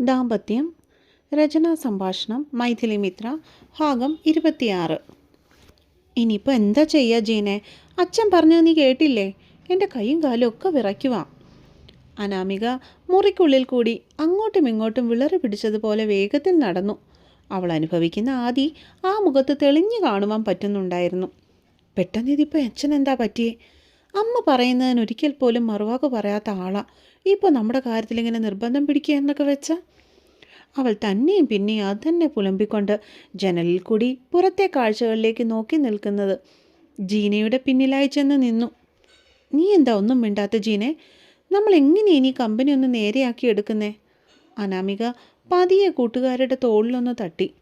ദാമ്പത്യം രചനാ സംഭാഷണം മൈഥിലി മിത്ര ഭാഗം ഇരുപത്തിയാറ്. ഇനിയിപ്പോൾ എന്താ ചെയ്യുക ജീനെ? അച്ഛൻ പറഞ്ഞത് നീ കേട്ടില്ലേ? എന്റെ കൈയും കാലും ഒക്കെ വിറയ്ക്കുക അനാമിക മുറിക്കുള്ളിൽ കൂടി അങ്ങോട്ടും ഇങ്ങോട്ടും വിളറി പിടിച്ചതുപോലെ വേഗത്തിൽ നടന്നു. അവൾ അനുഭവിക്കുന്ന ആദി ആ മുഖത്ത് തെളിഞ്ഞു കാണുവാൻ പറ്റുന്നുണ്ടായിരുന്നു. പെട്ടെന്ന് ഇതിപ്പോൾ അച്ഛൻ എന്താ പറ്റിയേ? അമ്മ പറയുന്നതിന് ഒരിക്കൽ പോലും മറുവാക്ക് പറയാത്ത ആളാ. ഇപ്പോൾ നമ്മുടെ കാര്യത്തിൽ ഇങ്ങനെ നിർബന്ധം പിടിക്കുക എന്നൊക്കെ വെച്ചാൽ അവൾ തന്നെയും പിന്നെയും അത് തന്നെ പുലമ്പിക്കൊണ്ട് ജനലിൽ കൂടി പുറത്തെ കാഴ്ചകളിലേക്ക് നോക്കി നിൽക്കുന്നത് ജീനയുടെ പിന്നിലായി ചെന്ന് നിന്നു. നീ എന്താ ഒന്നും മിണ്ടാത്ത ജീനെ? നമ്മൾ എങ്ങനെ ഇനി കമ്പനി ഒന്ന് നേരെയാക്കി എടുക്കുന്നേ? അനാമിക പതിയെ കൂട്ടുകാരുടെ തോളിലൊന്ന് തട്ടി.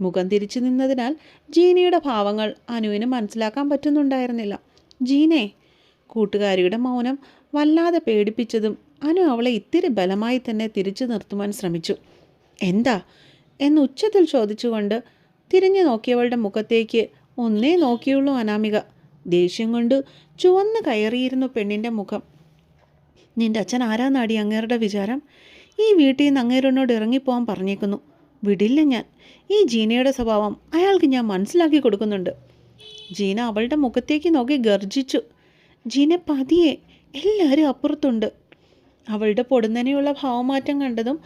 മുഖം തിരിച്ചു നിന്നതിനാൽ ജീനയുടെ ഭാവങ്ങൾ അനുവിന് മനസ്സിലാക്കാൻ പറ്റുന്നുണ്ടായിരുന്നില്ല. ജീനെ കൂട്ടുകാരിയുടെ മൗനം വല്ലാതെ പേടിപ്പിച്ചതും അനു അവളെ ഇത്തിരി ബലമായി തന്നെ തിരിച്ചു നിർത്തുവാൻ ശ്രമിച്ചു. എന്താ? എന്ന് ഉച്ചത്തിൽ ചോദിച്ചുകൊണ്ട് തിരിഞ്ഞു നോക്കിയവളുടെ മുഖത്തേക്ക് ഒന്നേ നോക്കിയുള്ളൂ അനാമിക. ദേഷ്യം കൊണ്ട് ചുവന്ന് കയറിയിരുന്നു പെണ്ണിന്റെ മുഖം. നിന്റെ അച്ഛൻ ആരാന്നാടി അങ്ങേരുടെ വിചാരം? ഈ വീട്ടിൽ നിന്ന് അങ്ങേരനോട് ഇറങ്ങിപ്പോവാൻ പറഞ്ഞേക്കുന്നു. വിടില്ല ഞാൻ. ഈ ജീനയുടെ സ്വഭാവം അയാൾക്ക് ഞാൻ മനസ്സിലാക്കി കൊടുക്കുന്നുണ്ട്. ജീന അവളുടെ മുഖത്തേക്ക് നോക്കി ഗർജിച്ചു ജീന പതിയെ എല്ലാവരും അപ്പുറത്തുണ്ട്. അവളുടെ പൊടുന്നനെയുള്ള ഭാവമാറ്റം കണ്ടതും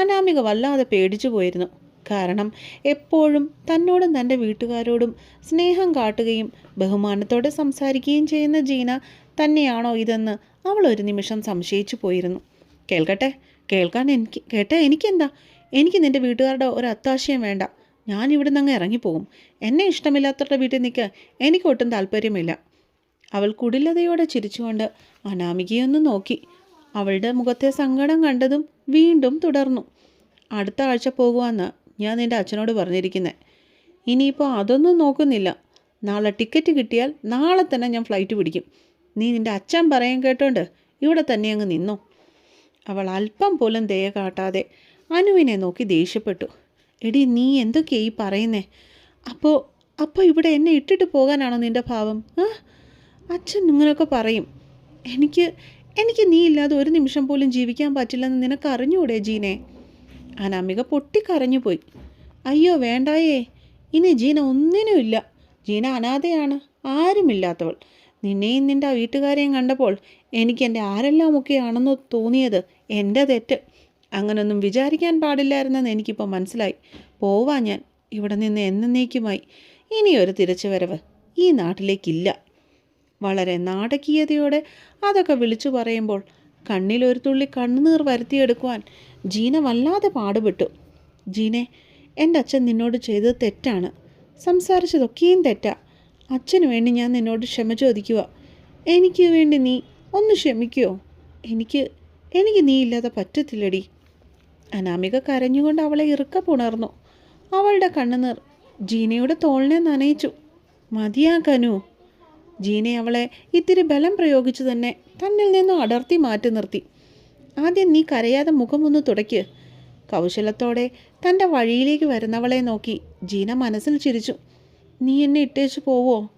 അനാമിക വല്ലാതെ പേടിച്ചു പോയിരുന്നു. കാരണം എപ്പോഴും തന്നോടും തന്റെ വീട്ടുകാരോടും സ്നേഹം കാട്ടുകയും ബഹുമാനത്തോടെ സംസാരിക്കുകയും ചെയ്യുന്ന ജീന തന്നെയാണോ ഇതെന്ന് അവൾ ഒരു നിമിഷം സംശയിച്ചു പോയിരുന്നു. കേൾക്കട്ടെ കേൾക്കാൻ എനിക്ക് കേട്ടെ എനിക്കെന്താ? എനിക്ക് നിന്റെ വീട്ടുകാരുടെ ഒരു അത്താശയം വേണ്ട. ഞാൻ ഇവിടുന്ന് അങ്ങ് ഇറങ്ങിപ്പോകും. എന്നെ ഇഷ്ടമില്ലാത്തവരുടെ വീട്ടിൽ നിൽക്കാൻ എനിക്കൊട്ടും താല്പര്യമില്ല. അവൾ കുടിലതയോടെ ചിരിച്ചുകൊണ്ട് അനാമികയൊന്ന് നോക്കി. അവളുടെ മുഖത്തെ സങ്കടം കണ്ടതും വീണ്ടും തുടർന്നു. അടുത്ത ആഴ്ച പോകുവാന്ന് ഞാൻ നിന്റെ അച്ഛനോട് പറഞ്ഞിരിക്കുന്നത് ഇനിയിപ്പോൾ അതൊന്നും നോക്കുന്നില്ല. നാളെ ടിക്കറ്റ് കിട്ടിയാൽ നാളെ തന്നെ ഞാൻ ഫ്ലൈറ്റ് പിടിക്കും. നീ നിന്റെ അച്ഛൻ പറയാൻ കേട്ടോണ്ട് ഇവിടെ തന്നെ അങ്ങ് നിന്നോ. അവൾ അല്പം പോലും ദയ കാട്ടാതെ അനുവിനെ നോക്കി ദേഷ്യപ്പെട്ടു. എടി നീ എന്തൊക്കെയാ ഈ പറയുന്നേ? അപ്പോൾ അപ്പോൾ ഇവിടെ എന്നെ ഇട്ടിട്ട് പോകാനാണോ നിന്റെ ഭാവം? ആ? അച്ഛൻ ഇങ്ങനെയൊക്കെ പറയും. എനിക്ക് എനിക്ക് നീ ഇല്ലാതെ ഒരു നിമിഷം പോലും ജീവിക്കാൻ പറ്റില്ലെന്ന് നിനക്ക് അറിഞ്ഞൂടെ ജീനെ? അനാമിക പൊട്ടിക്കരഞ്ഞു പോയി അയ്യോ വേണ്ടായേ. ഇനി ജീന ഒന്നിനുമില്ല ജീന അനാഥയാണ് ആരുമില്ലാത്തവൾ. നിന്നെയും നിന്റെ വീട്ടുകാരെയും കണ്ടപ്പോൾ എനിക്ക് എന്റെ ആരെല്ലാമൊക്കെയാണെന്ന് തോന്നിയത് എന്റെ തെറ്റ്. അങ്ങനൊന്നും വിചാരിക്കാൻ പാടില്ലായിരുന്നെന്ന് എനിക്കിപ്പോൾ മനസ്സിലായി. പോവാ ഞാൻ. ഇവിടെ നിന്ന് എന്നേക്കുമായി. ഇനിയൊരു തിരിച്ചുവരവ് ഈ നാട്ടിലേക്കില്ല. വളരെ നാടകീയതയോടെ അതൊക്കെ വിളിച്ചു പറയുമ്പോൾ കണ്ണിലൊരു തുള്ളി കണ്ണുനീർ വരുത്തിയെടുക്കുവാൻ ജീന വല്ലാതെ പാടുപെട്ടു. ജീനെ എന്റെ അച്ഛൻ നിന്നോട് ചെയ്തത് തെറ്റാണ്. സംസാരിച്ചതൊക്കെയും തെറ്റാ. അച്ഛന് വേണ്ടി ഞാൻ നിന്നോട് ക്ഷമ ചോദിക്കുക. എനിക്ക് വേണ്ടി നീ ഒന്ന് ക്ഷമിക്കുമോ എനിക്ക് എനിക്ക് നീ ഇല്ലാതെ പറ്റത്തില്ലടി. അനാമിക കരഞ്ഞുകൊണ്ട് അവളെ ഇറുക്ക പുണർന്നു. അവളുടെ കണ്ണുനീർ ജീനയുടെ തോളിനെ നനയിച്ചു. മതിയാക്കനു ജീനെ അവളെ ഇത്തിരി ബലം പ്രയോഗിച്ചു തന്നെ തന്നിൽ നിന്നും അടർത്തി മാറ്റി നിർത്തി. ആദ്യം നീ കരയാതെ മുഖമൊന്ന് തുടയ്ക്ക്. കൗശലത്തോടെ തന്റെ വഴിയിലേക്ക് വരുന്നവളെ നോക്കി ജീന മനസ്സിൽ ചിരിച്ചു. നീ എന്നെ ഇട്ടേച്ചു പോവോ?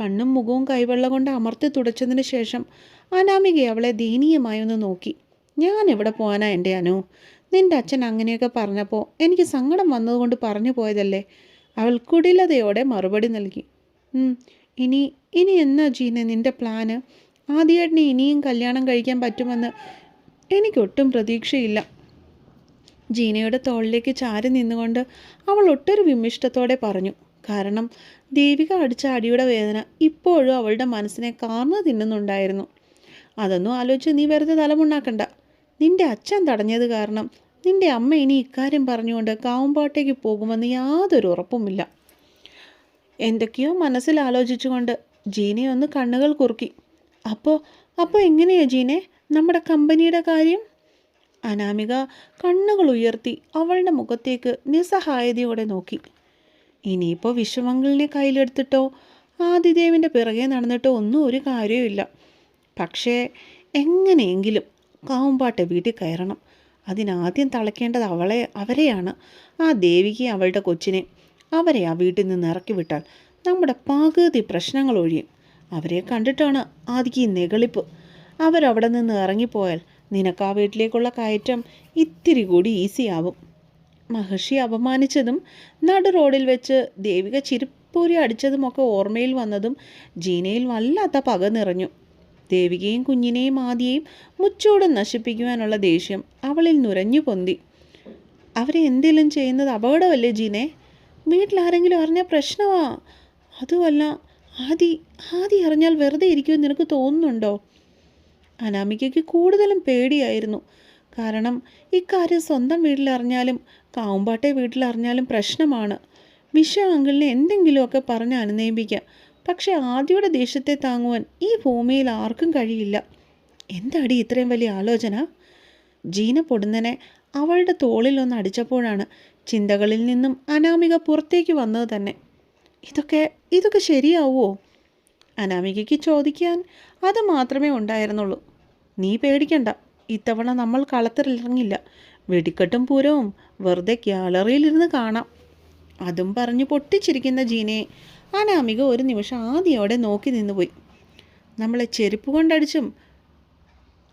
കണ്ണും മുഖവും കൈവെള്ള കൊണ്ട് അമർത്തി തുടച്ചതിന് ശേഷം അനാമിക അവളെ ദയനീയമായി ഒന്ന് നോക്കി. ഞാൻ എവിടെ പോകാനാ എന്റെ അനു? നിന്റെ അച്ഛൻ അങ്ങനെയൊക്കെ പറഞ്ഞപ്പോൾ എനിക്ക് സങ്കടം വന്നതുകൊണ്ട് പറഞ്ഞു പോയതല്ലേ? അവൾ കുടിലതയോടെ മറുപടി നൽകി. "ഉം, ഇനി ഇനി എന്നാ ജീനെ നിന്റെ പ്ലാന് ആദ്യമായിട്ടിനെ ഇനിയും കല്യാണം കഴിക്കാൻ പറ്റുമെന്ന് എനിക്കൊട്ടും പ്രതീക്ഷയില്ല. ജീനയുടെ തോളിലേക്ക് ചാരി നിന്നുകൊണ്ട് അവൾ ഒട്ടൊരു വിമിഷ്ടത്തോടെ പറഞ്ഞു. കാരണം ദേവിക അടിച്ച അടിയുടെ വേദന ഇപ്പോഴും അവളുടെ മനസ്സിനെ കാർന്നു തിന്നുന്നുണ്ടായിരുന്നു. അതൊന്നും ആലോചിച്ച് നീ വെറുതെ തലമുണ്ടാക്കണ്ട നിന്റെ അച്ഛൻ തടഞ്ഞത് കാരണം നിന്റെ അമ്മ ഇനി ഇക്കാര്യം പറഞ്ഞുകൊണ്ട് കാവുമ്പാട്ടേക്ക് പോകുമെന്ന് യാതൊരു ഉറപ്പുമില്ല. എന്തൊക്കെയോ മനസ്സിൽ ആലോചിച്ചുകൊണ്ട് ജീനെ ഒന്ന് കണ്ണുകൾ കുറുക്കി. അപ്പോൾ അപ്പോൾ എങ്ങനെയാ ജീനെ? നമ്മുടെ കമ്പനിയുടെ കാര്യം? അനാമിക കണ്ണുകൾ ഉയർത്തി അവളുടെ മുഖത്തേക്ക് നിസ്സഹായതയോടെ നോക്കി. ഇനിയിപ്പോൾ വിശ്വമംഗളിനെ കയ്യിലെടുത്തിട്ടോ ആദിദേവിന്റെ പിറകെ നടന്നിട്ടോ ഒന്നും ഒരു കാര്യവുമില്ല പക്ഷേ എങ്ങനെയെങ്കിലും കാവുമ്പാട്ടെ വീട്ടിൽ കയറണം. അതിനാദ്യം തളയ്ക്കേണ്ടത് അവളെ അവരെയാണ്. ആ ദേവിക്ക് അവളുടെ കൊച്ചിനെ അവരെ ആ വീട്ടിൽ നിന്ന് ഇറക്കി വിട്ടാൽ നമ്മുടെ പകുതി പ്രശ്നങ്ങൾ ഒഴിയും. അവരെ കണ്ടിട്ടാണ് ആദിക്ക് ഈ നെകളിപ്പ് അവരവിടെ നിന്ന് ഇറങ്ങിപ്പോയാൽ നിനക്ക് ആ വീട്ടിലേക്കുള്ള കയറ്റം ഇത്തിരി കൂടി ഈസിയാവും. മഹർഷി അപമാനിച്ചതും നടു റോഡിൽ വെച്ച് ദേവിക ചിരിപ്പൂരി അടിച്ചതുമൊക്കെ ഓർമ്മയിൽ വന്നതും ജീനയിൽ വല്ലാത്ത പക നിറഞ്ഞു. ദേവികയും കുഞ്ഞിനെയും ആദിയെയും മുച്ചോടും നശിപ്പിക്കുവാനുള്ള ദേഷ്യം അവളിൽ നുരഞ്ഞു പൊന്തി. അവരെ ചെയ്യുന്നത് അപകടമല്ലേ ജീനെ? വീട്ടിലാരെങ്കിലും അറിഞ്ഞാൽ പ്രശ്നമാ അതുമല്ല ആദി ആദി അറിഞ്ഞാൽ വെറുതെ ഇരിക്കുമെന്ന് നിനക്ക് തോന്നുന്നുണ്ടോ? അനാമികയ്ക്ക് കൂടുതലും പേടിയായിരുന്നു. കാരണം ഇക്കാര്യം സ്വന്തം വീട്ടിലറിഞ്ഞാലും കാവുമ്പാട്ടെ വീട്ടിലറിഞ്ഞാലും പ്രശ്നമാണ്. വിഷ അങ്കിളിനെ എന്തെങ്കിലുമൊക്കെ പറഞ്ഞ് അനുനയിപ്പിക്കാം. പക്ഷെ ആദ്യയുടെ ദേഷ്യത്തെ താങ്ങുവാൻ ഈ ഭൂമിയിൽ ആർക്കും കഴിയില്ല. എന്താടി ഇത്രയും വലിയ ആലോചന? ജീന പൊടുന്നനെ അവളുടെ തോളിൽ ഒന്ന് അടിച്ചപ്പോഴാണ് ചിന്തകളിൽ നിന്നും അനാമിക പുറത്തേക്ക് വന്നത് തന്നെ. ഇതൊക്കെ ഇതൊക്കെ ശരിയാവുമോ അനാമികയ്ക്ക് ചോദിക്കാൻ അത് മാത്രമേ ഉണ്ടായിരുന്നുള്ളൂ. നീ പേടിക്കണ്ട. ഇത്തവണ നമ്മൾ കളത്തിലിറങ്ങില്ല. വെടിക്കെട്ടും പൂരവും വെറുതെ ഗ്യാലറിയിലിരുന്ന് കാണാം. അതും പറഞ്ഞ് പൊട്ടിച്ചിരിക്കുന്ന ജീനയെ അനാമിക ഒരു നിമിഷം ആദ്യോടെ നോക്കി നിന്നുപോയി. നമ്മളെ ചെരുപ്പ് കൊണ്ടടിച്ചും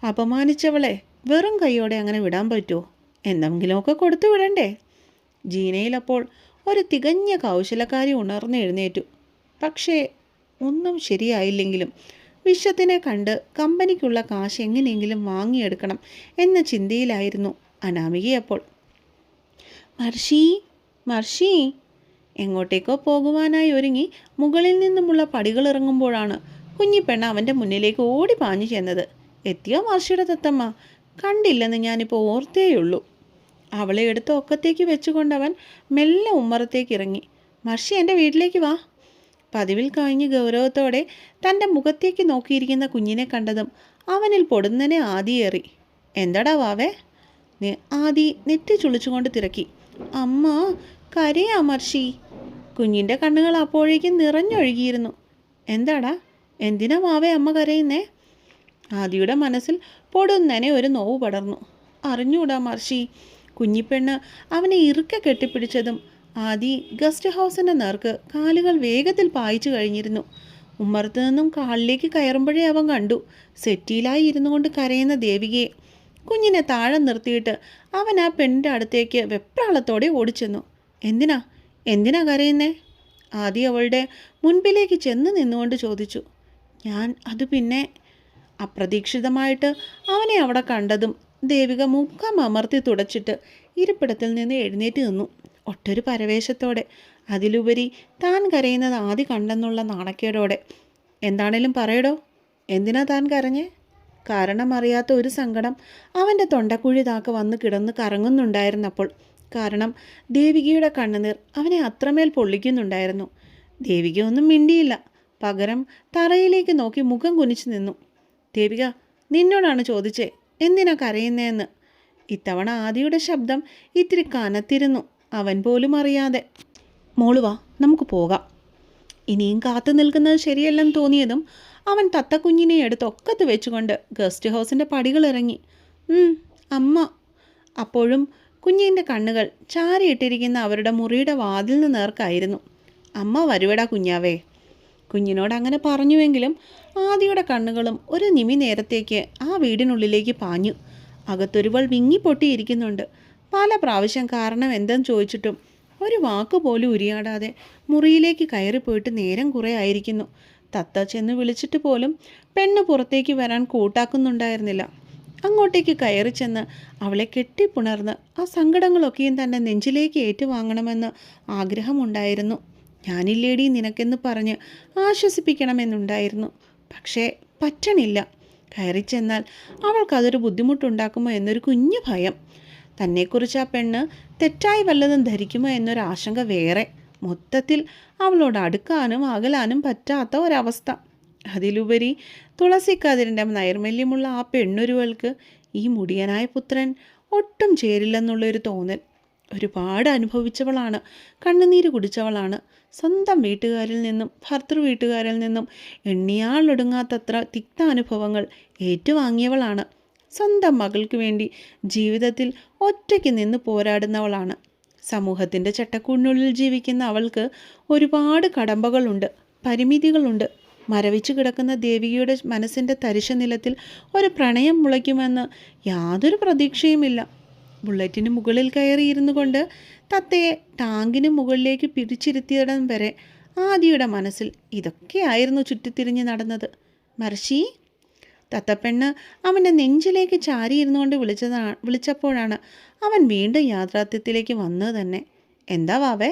അപമാനിച്ചവളെ വെറും കൈയോടെ അങ്ങനെ വിടാൻ പറ്റുമോ? എന്തെങ്കിലുമൊക്കെ കൊടുത്തു വിടണ്ടേ? ജീനയിൽ അപ്പോൾ ഒരു തികഞ്ഞ കൗശലക്കാരി ഉണർന്നെഴുന്നേറ്റു. പക്ഷേ ഒന്നും ശരിയായില്ലെങ്കിലും വിശ്വത്തിനെ കണ്ട് കമ്പനിക്കുള്ള കാശ് എങ്ങനെയെങ്കിലും വാങ്ങിയെടുക്കണം എന്ന ചിന്തയിലായിരുന്നു അനാമികയപ്പോൾ മർഷി മർഷി എങ്ങോട്ടേക്കോ പോകുവാനായി ഒരുങ്ങി മുകളിൽ നിന്നുമുള്ള പടികൾ ഇറങ്ങുമ്പോഴാണ് കുഞ്ഞിപ്പെണ്ണ അവന്റെ മുന്നിലേക്ക് ഓടി പാഞ്ഞു ചെന്നത്. എത്തിയോ മർഷിയുടെ തത്തമ്മ? കണ്ടില്ലെന്ന് ഞാനിപ്പോൾ ഓർത്തേയുള്ളൂ. അവളെ എടുത്ത് ഒക്കത്തേക്ക് വെച്ചുകൊണ്ടവൻ മെല്ലെ ഉമ്മറത്തേക്ക് ഇറങ്ങി. മർഷി എന്റെ വീട്ടിലേക്ക് വാ. പതിവിൽ കവിഞ്ഞ് ഗൗരവത്തോടെ തന്റെ മുഖത്തേക്ക് നോക്കിയിരിക്കുന്ന കുഞ്ഞിനെ കണ്ടതും അവനിൽ പൊടുന്നനെ ആദിയേറി എന്താടാ വാവേ? ആദി നെറ്റി ചുളിച്ചുകൊണ്ട് തിരക്കി. അമ്മ കരയാ മർഷി. കുഞ്ഞിന്റെ കണ്ണുകൾ അപ്പോഴേക്കും നിറഞ്ഞൊഴുകിയിരുന്നു. എന്താടാ? എന്തിനാ വാവേ അമ്മ കരയുന്നേ? ആദിയുടെ മനസ്സിൽ പൊടുന്നനെ ഒരു നോവ് പടർന്നു. അറിഞ്ഞൂടാ മർഷി കുഞ്ഞിപ്പെണ്ണ് അവനെ ഇറുക്കെ കെട്ടിപ്പിടിച്ചതും ആദി ഗസ്റ്റ് ഹൗസിന്റെ നേർക്ക് കാലുകൾ വേഗത്തിൽ പായിച്ചു കഴിഞ്ഞിരുന്നു. ഉമ്മറത്ത് നിന്നും കാലിലേക്ക് കയറുമ്പോഴേ അവൻ കണ്ടു. സെറ്റിയിലായി ഇരുന്നു കൊണ്ട് കരയുന്ന ദേവികയെ. കുഞ്ഞിനെ താഴെ നിർത്തിയിട്ട് അവൻ ആ പെണ്ണിന്റെ അടുത്തേക്ക് വെപ്രാളത്തോടെ ഓടിച്ചെന്നു. എന്തിനാ? എന്തിനാ കരയുന്നേ? ആദി അവളുടെ മുൻപിലേക്ക് ചെന്ന് നിന്നുകൊണ്ട് ചോദിച്ചു. ഞാൻ അത് പിന്നെ അപ്രതീക്ഷിതമായിട്ട് അവനെ അവിടെ കണ്ടതും ദേവിക മുഖം അമർത്തി തുടച്ചിട്ട് ഇരിപ്പിടത്തിൽ നിന്ന് എഴുന്നേറ്റ് നിന്നു. ഒട്ടൊരു പരവേശത്തോടെ. അതിലുപരി താൻ കരയുന്നത് ആദ്യ കണ്ടെന്നുള്ള നാണക്കേടോടെ. എന്താണേലും പറയടോ. എന്തിനാ താൻ കരഞ്ഞേ? കാരണം അറിയാത്ത ഒരു സങ്കടം അവന്റെ തൊണ്ടക്കുഴി താക്ക് വന്ന് കിടന്ന് കറങ്ങുന്നുണ്ടായിരുന്നപ്പോൾ. കാരണം ദേവികയുടെ കണ്ണുനീർ അവനെ അത്രമേൽ പൊള്ളിക്കുന്നുണ്ടായിരുന്നു. ദേവിക ഒന്നും മിണ്ടിയില്ല. പകരം തറയിലേക്ക് നോക്കി മുഖം കുനിച്ചു നിന്നു. ദേവിക നിന്നോടാണ് ചോദിച്ചേ. എന്തിനാ കരയുന്നതെന്ന് ഇത്തവണ ആദിയുടെ ശബ്ദം ഇത്തിരി കനത്തിരുന്നു. അവൻ പോലും അറിയാതെ. മോളുവാ നമുക്ക് പോകാം. ഇനിയും കാത്തു നിൽക്കുന്നത് ശരിയല്ലെന്ന് തോന്നിയതും അവൻ തത്തക്കുഞ്ഞിനെ എടുത്ത് ഒക്കത്ത് വെച്ചുകൊണ്ട് ഗസ്റ്റ് ഹൗസിന്റെ പടികൾ ഇറങ്ങി. അമ്മ. അപ്പോഴും കുഞ്ഞിന്റെ കണ്ണുകൾ ചാരിയിട്ടിരിക്കുന്ന അവരുടെ മുറിയുടെ വാതിലിന് നേർക്കായിരുന്നു. അമ്മ വരുവടാ കുഞ്ഞാവേ. കുഞ്ഞിനോട് അങ്ങനെ പറഞ്ഞുവെങ്കിലും ആദിയുടെ കണ്ണുകളും ഒരു നിമി നേരത്തേക്ക് ആ വീടിനുള്ളിലേക്ക് പാഞ്ഞു. അകത്തൊരുവൾ വിങ്ങിപ്പൊട്ടിയിരിക്കുന്നുണ്ട് പല പ്രാവശ്യം കാരണം എന്തെന്ന് ചോദിച്ചിട്ടും ഒരു വാക്ക് പോലും ഉരിയാടാതെ മുറിയിലേക്ക് കയറിപ്പോയിട്ട് നേരം കുറേ ആയിരിക്കുന്നു. തത്ത ചെന്ന് വിളിച്ചിട്ട് പോലും പെണ്ണ് പുറത്തേക്ക് വരാൻ കൂട്ടാക്കുന്നുണ്ടായിരുന്നില്ല. അങ്ങോട്ടേക്ക് കയറി ചെന്ന് അവളെ കെട്ടിപ്പുണർന്ന് ആ സങ്കടങ്ങളൊക്കെയും തന്റെ നെഞ്ചിലേക്ക് ഏറ്റുവാങ്ങണമെന്ന് ആഗ്രഹമുണ്ടായിരുന്നു. ഞാനില്ലേടി നിനക്കെന്ന് പറഞ്ഞ് ആശ്വസിപ്പിക്കണമെന്നുണ്ടായിരുന്നു. പക്ഷേ പറ്റണില്ല. കയറി ചെന്നാൽ അവൾക്കതൊരു ബുദ്ധിമുട്ടുണ്ടാക്കുമോ എന്നൊരു കുഞ്ഞു ഭയം. തന്നെക്കുറിച്ച് ആ പെണ്ണ് തെറ്റായി വല്ലതും ധരിക്കുമോ എന്നൊരു ആശങ്ക വേറെ. മൊത്തത്തിൽ അവളോട് അടുക്കാനും അകലാനും പറ്റാത്ത ഒരവസ്ഥ. അതിലുപരി തുളസിക്കതിരിന്റെ നൈർമല്യമുള്ള ആ പെണ്ണൊരുവൾക്ക് ഈ മുടിയനായ പുത്രൻ ഒട്ടും ചേരില്ലെന്നുള്ളൊരു തോന്നൽ. ഒരുപാട് അനുഭവിച്ചവളാണ്. കണ്ണുനീര് കുടിച്ചവളാണ്. സ്വന്തം വീട്ടുകാരിൽ നിന്നും ഭർത്തൃ വീട്ടുകാരിൽ നിന്നും എണ്ണിയാളൊടുങ്ങാത്തത്ര തിക്താനുഭവങ്ങൾ ഏറ്റുവാങ്ങിയവളാണ്. സ്വന്തം മകൾക്ക് വേണ്ടി ജീവിതത്തിൽ ഒറ്റയ്ക്ക് നിന്ന് പോരാടുന്നവളാണ്. സമൂഹത്തിന്റെ ചട്ടക്കൂടിനുള്ളിൽ ജീവിക്കുന്ന അവൾക്ക് ഒരുപാട് കടമ്പകളുണ്ട് പരിമിതികളുണ്ട്. മരവിച്ചു കിടക്കുന്ന ദേവികയുടെ മനസ്സിന്റെ തരിശ നിലത്തിൽ ഒരു പ്രണയം മുളയ്ക്കുമെന്ന് യാതൊരു പ്രതീക്ഷയുമില്ല. ബുള്ളറ്റിന് മുകളിൽ കയറിയിരുന്നു കൊണ്ട് തത്തയെ ടാങ്കിന് മുകളിലേക്ക് പിടിച്ചിരുത്തിയിടം വരെ ആദിയുടെ മനസ്സിൽ ഇതൊക്കെയായിരുന്നു ചുറ്റിത്തിരിഞ്ഞ് നടന്നത്. മർഷി തത്തപ്പെണ്ണ് അവന്റെ നെഞ്ചിലേക്ക് ചാരിയിരുന്നുകൊണ്ട് വിളിച്ചതാ വിളിച്ചപ്പോഴാണ് അവൻ വീണ്ടും യാഥാർത്ഥ്യത്തിലേക്ക് വന്നത് തന്നെ. എന്താ വാവേ?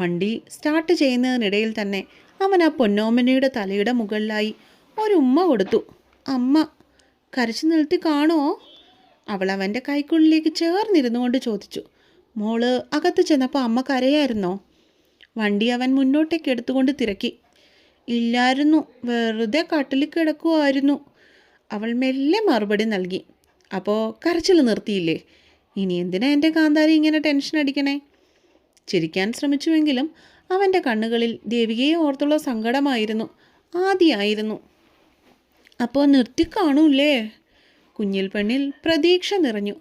വണ്ടി സ്റ്റാർട്ട് ചെയ്യുന്നതിനിടയിൽ തന്നെ അവൻ ആ പൊന്നോമനയുടെ തലയുടെ മുകളിലായി ഒരു ഉമ്മ കൊടുത്തു. അമ്മ കരച്ചു നിർത്തി കാണുമോ അവൾ അവന്റെ കൈക്കുള്ളിലേക്ക് ചേർന്നിരുന്നു കൊണ്ട് ചോദിച്ചു മോൾ അകത്ത് ചെന്നപ്പോൾ അമ്മ കരയായിരുന്നോ? വണ്ടി അവൻ മുന്നോട്ടേക്ക് എടുത്തുകൊണ്ട് തിരക്കി. ഇല്ലായിരുന്നു വെറുതെ കട്ടിൽ കിടക്കുമായിരുന്നു അവൾ മെല്ലെ മറുപടി നൽകി അപ്പോൾ കരച്ചിൽ നിർത്തിയില്ലേ? ഇനി എന്തിനാ എന്റെ കാന്താരി ഇങ്ങനെ ടെൻഷൻ അടിക്കണേ? ചിരിക്കാൻ ശ്രമിച്ചുവെങ്കിലും അവന്റെ കണ്ണുകളിൽ ദേവികയെ ഓർത്തുള്ള സങ്കടമായിരുന്നു ആദിയായിരുന്നു. അപ്പോൾ നിർത്തി കാണൂലേ കുഞ്ഞിൽ പെണ്ണിൽ പ്രതീക്ഷ നിറഞ്ഞു.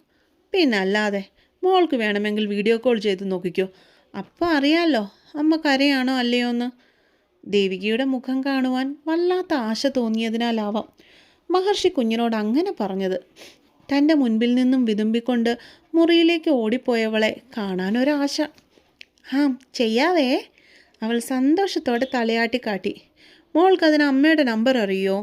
പിന്നെ അല്ലാതെ മോൾക്ക് വേണമെങ്കിൽ വീഡിയോ കോൾ ചെയ്ത് നോക്കിക്കോ. അപ്പോൾ അറിയാലോ അമ്മ കരയാണോ അല്ലയോ എന്ന്. ദേവികയുടെ മുഖം കാണുവാൻ വല്ലാത്ത ആശ തോന്നിയതിനാലാവാം മഹർഷി കുഞ്ഞിനോട് അങ്ങനെ പറഞ്ഞത്. തന്റെ മുൻപിൽ നിന്നും വിതുമ്പിക്കൊണ്ട് മുറിയിലേക്ക് ഓടിപ്പോയവളെ കാണാനൊരാശ. ആ ചെയ്യാവേ അവൾ സന്തോഷത്തോടെ തലയാട്ടി കാട്ടി മോൾക്കതിന് അമ്മയുടെ നമ്പർ അറിയോ?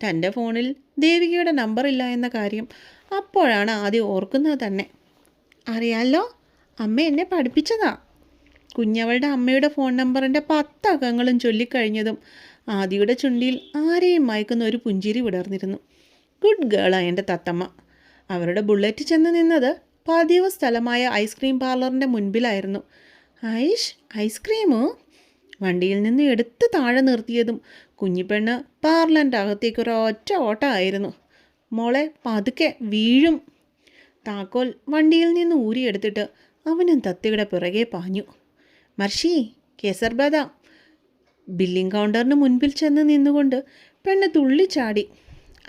തന്റെ ഫോണിൽ ദേവികയുടെ നമ്പറില്ല എന്ന കാര്യം അപ്പോഴാണ് ആദ്യം ഓർക്കുന്നത് തന്നെ. അറിയാലോ അമ്മ എന്നെ പഠിപ്പിച്ചതാ. കുഞ്ഞവളുടെ അമ്മയുടെ ഫോൺ നമ്പറിന്റെ പത്ത് അക്കങ്ങളും ചൊല്ലിക്കഴിഞ്ഞതും ആദിയുടെ ചുണ്ടിയിൽ ആരെയും മയക്കുന്ന ഒരു പുഞ്ചിരി വിടർന്നിരുന്നു. ഗുഡ് ഗേളാ എന്റെ തത്തമ്മ. അവരുടെ ബുള്ളറ്റ് ചെന്ന് നിന്നത് പതിവ് സ്ഥലമായ ഐസ്ക്രീം പാർലറിന്റെ മുൻപിലായിരുന്നു. ഐഷ് ഐസ്ക്രീമോ വണ്ടിയിൽ നിന്ന് എടുത്ത് താഴെ നിർത്തിയതും കുഞ്ഞിപ്പെണ്ണ് പാർലന്റെ അകത്തേക്ക് ഒരൊറ്റ ഓട്ടമായിരുന്നു. മോളെ പതുക്കെ വീഴും. താക്കോൽ വണ്ടിയിൽ നിന്ന് ഊരിയെടുത്തിട്ട് അവനും തത്തയുടെ പിറകെ പാഞ്ഞു. മർഷി കേസർബാദ ബദാം ബില്ലിംഗ് കൗണ്ടറിന് മുൻപിൽ ചെന്ന് നിന്നുകൊണ്ട് പെണ്ണ് തുള്ളിച്ചാടി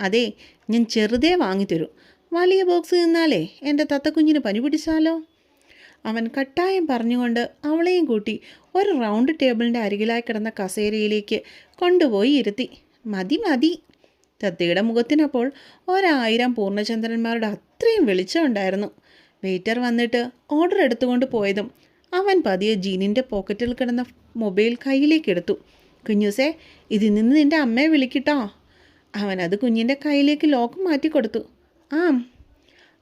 അതെ ഞാൻ ചെറുതേ വാങ്ങിത്തരൂ. വലിയ ബോക്സ് നിന്നാലേ എന്റെ തത്തക്കുഞ്ഞിന് പനി പിടിച്ചാലോ? അവൻ കട്ടായം പറഞ്ഞുകൊണ്ട് അവളെയും കൂട്ടി ഒരു റൗണ്ട് ടേബിളിന്റെ അരികിലായി കിടന്ന കസേരയിലേക്ക് കൊണ്ടുപോയി ഇരുത്തി. മതി മതി. തത്തയുടെ മുഖത്തിനപ്പോൾ ഒരായിരം പൂർണചന്ദ്രന്മാരുടെ അത്രയും വെളിച്ചമുണ്ടായിരുന്നു വെയിറ്റർ വന്നിട്ട് ഓർഡർ എടുത്തുകൊണ്ട് പോയതും അവൻ പതിയെ ജീനിന്റെ പോക്കറ്റിൽ കിടന്ന മൊബൈൽ കയ്യിലേക്ക് എടുത്തു. കുഞ്ഞുസേ ഇതിൽ നിന്ന് നിന്റെ അമ്മയെ വിളിക്കിട്ടോ. അവനത് കുഞ്ഞിന്റെ കയ്യിലേക്ക് ലോക്ക് മാറ്റി കൊടുത്തു ആം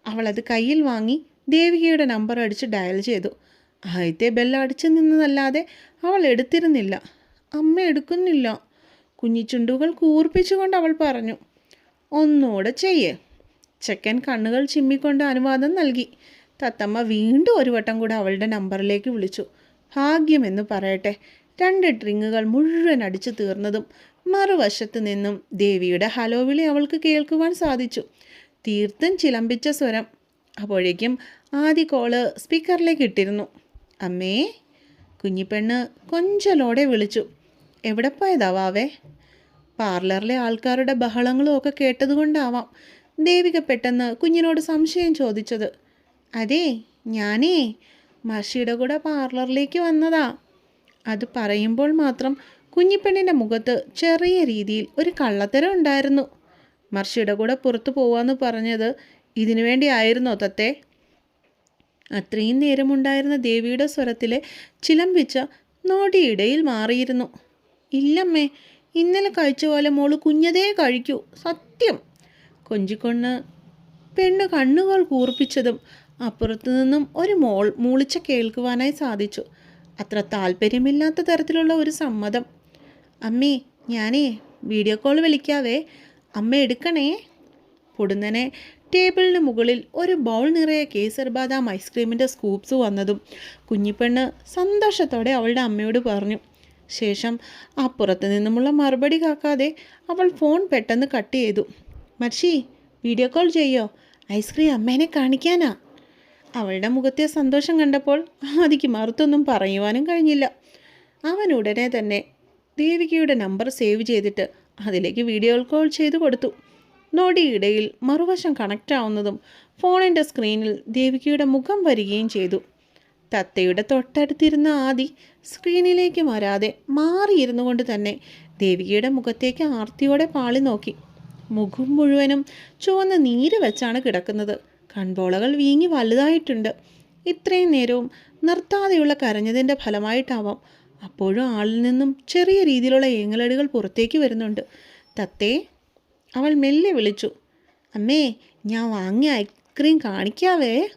അവളത് കയ്യിൽ വാങ്ങി ദേവികയുടെ നമ്പർ അടിച്ച് ഡയൽ ചെയ്തു. ആദ്യത്തെ ബെല്ല് അടിച്ചു നിന്നതല്ലാതെ അവൾ എടുത്തിരുന്നില്ല. അമ്മ എടുക്കുന്നില്ല. കുഞ്ഞിച്ചുണ്ടുകൾ കൂർപ്പിച്ചുകൊണ്ട് അവൾ പറഞ്ഞു ഒന്നുകൂടെ ചെയ്യേ. ചെക്കൻ കണ്ണുകൾ ചിമ്മിക്കൊണ്ട് അനുവാദം നൽകി. തത്തമ്മ വീണ്ടും ഒരു വട്ടം കൂടെ അവളുടെ നമ്പറിലേക്ക് വിളിച്ചു. ഭാഗ്യമെന്ന് പറയട്ടെ. രണ്ട് ഡ്രിങ്ങുകൾ മുഴുവൻ അടിച്ചു തീർന്നതും മറുവശത്ത് നിന്നും ദേവിയുടെ ഹലോ വിളി അവൾക്ക് കേൾക്കുവാൻ സാധിച്ചു. തീർത്തും ചിലമ്പിച്ച സ്വരം. അപ്പോഴേക്കും ആദ്യ കോൾ സ്പീക്കറിലേക്ക് ഇട്ടിരുന്നു. അമ്മേ കുഞ്ഞിപ്പെണ്ണ് കൊഞ്ചലോടെ വിളിച്ചു. എവിടെ പോയതാവാവേ പാർലറിലെ ആൾക്കാരുടെ ബഹളങ്ങളും ഒക്കെ കേട്ടതുകൊണ്ടാവാം ദേവിക പെട്ടെന്ന് കുഞ്ഞിനോട് സംശയം ചോദിച്ചത്. അതെ ഞാനേ മഷിയുടെ കൂടെ പാർലറിലേക്ക് വന്നതാ. അത് പറയുമ്പോൾ മാത്രം കുഞ്ഞിപ്പെണ്ണിന്റെ മുഖത്ത് ചെറിയ രീതിയിൽ ഒരു കള്ളത്തരം ഉണ്ടായിരുന്നു. മർഷിയുടെ കൂടെ പുറത്തു പോവാന്ന് പറഞ്ഞത് ഇതിനു വേണ്ടി ആയിരുന്നോ തത്തെ? അത്രയും നേരമുണ്ടായിരുന്ന ദേവിയുടെ സ്വരത്തിലെ ചിലമ്പിച്ച നോടിയിടയിൽ മാറിയിരുന്നു. ഇല്ലമ്മേ ഇന്നലെ കഴിച്ച പോലെ മോൾ കുഞ്ഞതേ കഴിക്കൂ സത്യം. കൊഞ്ചിക്കൊണ്ണ് പെണ്ണ് കണ്ണുകൾ കൂർപ്പിച്ചതും അപ്പുറത്തു നിന്നും ഒരു മോൾ മൂളിച്ച കേൾക്കുവാനായി സാധിച്ചു. അത്ര താല്പര്യമില്ലാത്ത തരത്തിലുള്ള ഒരു സമ്മതം. അമ്മേ ഞാനേ വീഡിയോ കോൾ വിളിക്കാവേ. അമ്മ എടുക്കണേ. പൊടുന്നനെ ടേബിളിന് മുകളിൽ ഒരു ബൗൾ നിറയെ കേസർ ബാദാം ഐസ്ക്രീമിന്റെ സ്കൂപ്സ് വന്നതും കുഞ്ഞിപ്പെണ്ണ് സന്തോഷത്തോടെ അവളുടെ അമ്മയോട് പറഞ്ഞു ശേഷം അപ്പുറത്ത് നിന്നുമുള്ള മറുപടി കാക്കാതെ അവൾ ഫോൺ പെട്ടെന്ന് കട്ട് ചെയ്തു. മർഷി വീഡിയോ കോൾ ചെയ്യോ? ഐസ്ക്രീം അമ്മേനെ കാണിക്കാനാ? അവളുടെ മുഖത്തെ സന്തോഷം കണ്ടപ്പോൾ ആദിക്ക് മറുത്തൊന്നും പറയുവാനും കഴിഞ്ഞില്ല. അവൻ ഉടനെ തന്നെ ദേവികയുടെ നമ്പർ സേവ് ചെയ്തിട്ട് അതിലേക്ക് വീഡിയോ കോൾ ചെയ്ത് കൊടുത്തു. നോടിയിടയിൽ മറുവശം കണക്റ്റ് ആവുന്നതും ഫോണിന്റെ സ്ക്രീനിൽ ദേവികയുടെ മുഖം വരികയും ചെയ്തു. തത്തയുടെ തൊട്ടടുത്തിരുന്ന ആദി സ്ക്രീനിലേക്ക് വരാതെ മാറിയിരുന്നു കൊണ്ട് തന്നെ ദേവികയുടെ മുഖത്തേക്ക് ആർത്തിയോടെ പാളി നോക്കി. മുഖം മുഴുവനും ചുവന്ന നീര് വെച്ചാണ് കിടക്കുന്നത്. കൺപോളകൾ വീങ്ങി വലുതായിട്ടുണ്ട്. ഇത്രയും നേരവും നിർത്താതെയുള്ള കരഞ്ഞതിന്റെ ഫലമായിട്ടാവാം അപ്പോഴും ആളിൽ നിന്നും ചെറിയ രീതിയിലുള്ള ഏങ്ങലടികൾ പുറത്തേക്ക് വരുന്നുണ്ട്. തത്തേ അവൾ മെല്ലെ വിളിച്ചു. അമ്മേ ഞാൻ വാങ്ങിയ ഐസ്ക്രീം കാണിക്കാവേ.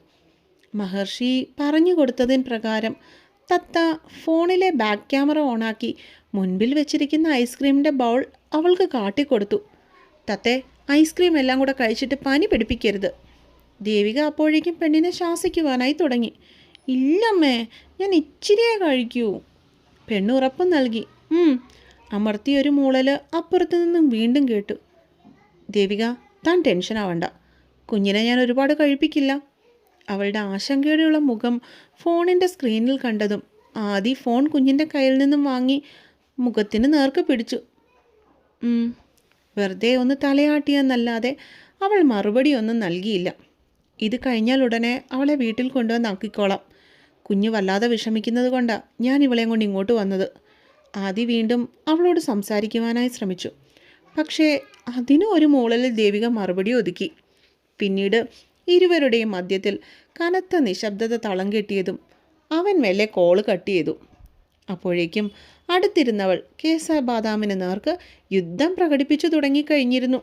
മഹർഷി പറഞ്ഞു കൊടുത്തതിന് പ്രകാരം തത്ത ഫോണിലെ ബാക്ക് ക്യാമറ ഓണാക്കി മുൻപിൽ വെച്ചിരിക്കുന്ന ഐസ്ക്രീമിന്റെ ബൗൾ അവൾക്ക് കാട്ടിക്കൊടുത്തു. തത്തെ ഐസ്ക്രീം എല്ലാം കൂടെ കഴിച്ചിട്ട് പനി പിടിപ്പിക്കരുത്. ദേവിക അപ്പോഴേക്കും പെണ്ണിനെ ശാസിക്കുവാനായി തുടങ്ങി. ഇല്ലമ്മേ ഞാൻ ഇച്ചിരിയേ കഴിക്കൂ. പെണ്ണുറപ്പ് നൽകി. അമർത്തിയൊരു മൂളൽ അപ്പുറത്തു നിന്നും വീണ്ടും കേട്ടു. ദേവിക താൻ ടെൻഷൻ ആവണ്ട. കുഞ്ഞിനെ ഞാൻ ഒരുപാട് കഴിപ്പിക്കില്ല. അവളുടെ ആശങ്കയോടെയുള്ള മുഖം ഫോണിന്റെ സ്ക്രീനിൽ കണ്ടതും ആദി ഫോൺ കുഞ്ഞിന്റെ കയ്യിൽ നിന്നും വാങ്ങി മുഖത്തിന് നേർക്ക് പിടിച്ചു. വെറുതെ ഒന്ന് തലയാട്ടിയെന്നല്ലാതെ അവൾ മറുപടി ഒന്നും നൽകിയില്ല. ഇത് കഴിഞ്ഞാൽ ഉടനെ അവളെ വീട്ടിൽ കൊണ്ടുവന്ന് ആക്കിക്കോളാം. കുഞ്ഞ് വല്ലാതെ വിഷമിക്കുന്നത് കൊണ്ടാണ് ഞാൻ ഇവളെയും കൊണ്ട് ഇങ്ങോട്ട് വന്നത്. ആദി വീണ്ടും അവളോട് സംസാരിക്കുവാനായി ശ്രമിച്ചു. പക്ഷേ അതിനു ഒരു മൂളലിൽ ദേവിക മറുപടി ഒതുക്കി. പിന്നീട് ഇരുവരുടെയും മധ്യത്തിൽ കനത്ത നിശബ്ദത തളം കെട്ടിയതും അവൻ മെല്ലെ കോൾ കട്ട് ചെയ്തു. അപ്പോഴേക്കും അടുത്തിരുന്നവൾ കേസ ബാദാമിന് നേർക്ക് യുദ്ധം പ്രകടിപ്പിച്ചു തുടങ്ങിക്കഴിഞ്ഞിരുന്നു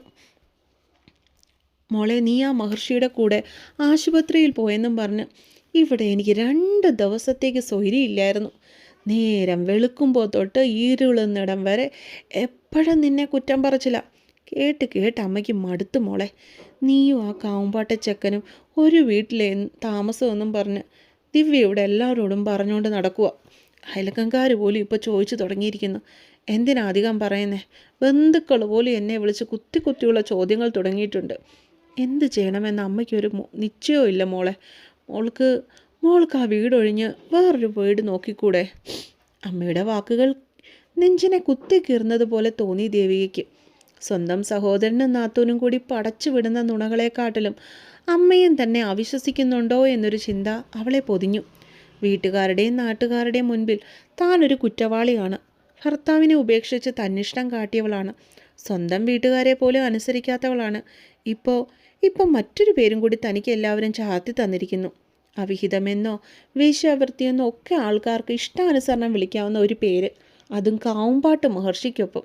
മോളെ നീ ആ മഹർഷിയുടെ കൂടെ ആശുപത്രിയിൽ പോയെന്നും പറഞ്ഞ് ഇവിടെ എനിക്ക് രണ്ട് ദിവസത്തേക്ക് സ്വൈര്യമില്ലായിരുന്നു നേരം വെളുക്കുമ്പോൾ തൊട്ട് ഈരുളുന്നിടം വരെ എപ്പോഴും നിന്നെ കുറ്റം പറച്ചില്ല കേട്ട് കേട്ട് അമ്മയ്ക്ക് മടുത്ത് മോളെ. നീയും ആ കാവുമ്പാട്ട ചെക്കനും ഒരു വീട്ടിലെ താമസമെന്നും പറഞ്ഞ് ദിവ്യ എല്ലാവരോടും പറഞ്ഞുകൊണ്ട് നടക്കുക അയലക്കങ്കാർ പോലും ഇപ്പോൾ ചോദിച്ചു തുടങ്ങിയിരിക്കുന്നു. എന്തിനാ അധികം പറയുന്നേ? ബന്ധുക്കൾ പോലും എന്നെ വിളിച്ച് കുത്തി കുത്തിയുള്ള ചോദ്യങ്ങൾ തുടങ്ങിയിട്ടുണ്ട്. എന്ത് ചെയ്യണമെന്ന് അമ്മയ്ക്കൊരു നിശ്ചയമില്ല മോളെ. മോൾക്ക് മോൾക്ക് ആ വീടൊഴിഞ്ഞ് വേറൊരു വീട് നോക്കിക്കൂടെ? അമ്മയുടെ വാക്കുകൾ നെഞ്ചിനെ കുത്തിക്കീറുന്നത് പോലെ തോന്നി ദേവികയ്ക്ക്. സ്വന്തം സഹോദരനും നാത്തൂനും കൂടി പടച്ചു വിടുന്ന നുണകളെക്കാട്ടിലും അമ്മയും തന്നെ അവിശ്വസിക്കുന്നുണ്ടോ എന്നൊരു ചിന്ത അവളെ പൊതിഞ്ഞു. വീട്ടുകാരുടെയും നാട്ടുകാരുടെയും മുൻപിൽ താനൊരു കുറ്റവാളിയാണ്. ഭർത്താവിനെ ഉപേക്ഷിച്ച് തന്നിഷ്ടം കാട്ടിയവളാണ്. സ്വന്തം വീട്ടുകാരെ പോലും അനുസരിക്കാത്തവളാണ്. ഇപ്പോൾ ഇപ്പം മറ്റൊരു പേരും കൂടി തനിക്ക് എല്ലാവരും ചാർത്തി തന്നിരിക്കുന്നു. അവിഹിതമെന്നോ വേശ്യാവൃത്തിയെന്നോ ഒക്കെ ആൾക്കാർക്ക് ഇഷ്ടാനുസരണം വിളിക്കാവുന്ന ഒരു പേര്. അതും കാവുംപാട്ട് മഹർഷിക്കൊപ്പം.